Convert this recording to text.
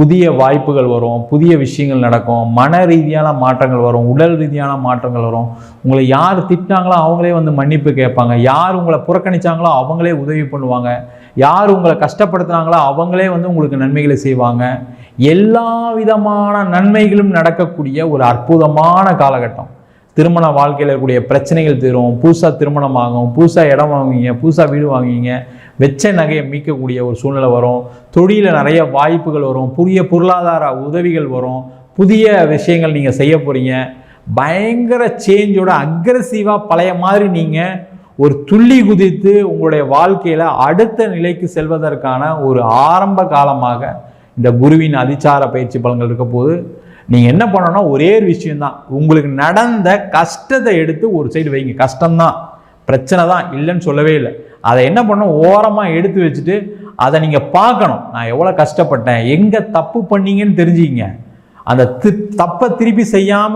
புதிய வாய்ப்புகள் வரும் புதிய விஷயங்கள் நடக்கும் மன ரீதியான மாற்றங்கள் வரும் உடல் ரீதியான மாற்றங்கள் வரும். உங்களை யார் திட்டினாங்களோ அவங்களே வந்து மன்னிப்பு கேட்பாங்க. யார் உங்களை புறக்கணிச்சாங்களோ அவங்களே உதவி பண்ணுவாங்க. யார் உங்களை கஷ்டப்படுத்துனாங்களோ அவங்களே வந்து உங்களுக்கு நன்மைகளை செய்வாங்க. எல்லா விதமான நன்மைகளும் நடக்கக்கூடிய ஒரு அற்புதமான காலகட்டம். திருமண வாழ்க்கையில் இருக்கக்கூடிய பிரச்சனைகள் தீரும். புதுசாக திருமணம் ஆகும் புதுசாக இடம் வாங்குவீங்க புதுசாக வீடு வாங்குவீங்க. வெச்ச நகையை மீட்கக்கூடிய ஒரு சூழ்நிலை வரும். தொழிலில் நிறைய வாய்ப்புகள் வரும். புதிய பொருளாதார உதவிகள் வரும். புதிய விஷயங்கள் நீங்கள் செய்ய போகிறீங்க பயங்கர சேஞ்சோட அக்ரஸிவாக பழைய மாதிரி நீங்கள் ஒரு துள்ளி குதித்து உங்களுடைய வாழ்க்கையில் அடுத்த நிலைக்கு செல்வதற்கான ஒரு ஆரம்ப காலமாக இந்த குருவின் அதிச்சார பயிற்சி பலன்கள் இருக்க போது நீங்கள் என்ன பண்ணணும்னா ஒரே ஒரு விஷயம்தான். உங்களுக்கு நடந்த கஷ்டத்தை எடுத்து ஒரு சைடு வைங்க. கஷ்டம்தான். பிரச்சனை தான் இல்லைன்னு சொல்லவே இல்லை. அதை என்ன பண்ணணும்? ஓரமாக எடுத்து வச்சுட்டு அதை நீங்கள் பார்க்கணும். நான் எவ்வளோ கஷ்டப்பட்டேன். எங்கே தப்பு பண்ணீங்கன்னு தெரிஞ்சுக்கிங்க. அந்த தி தப்பை திருப்பி செய்யாமல்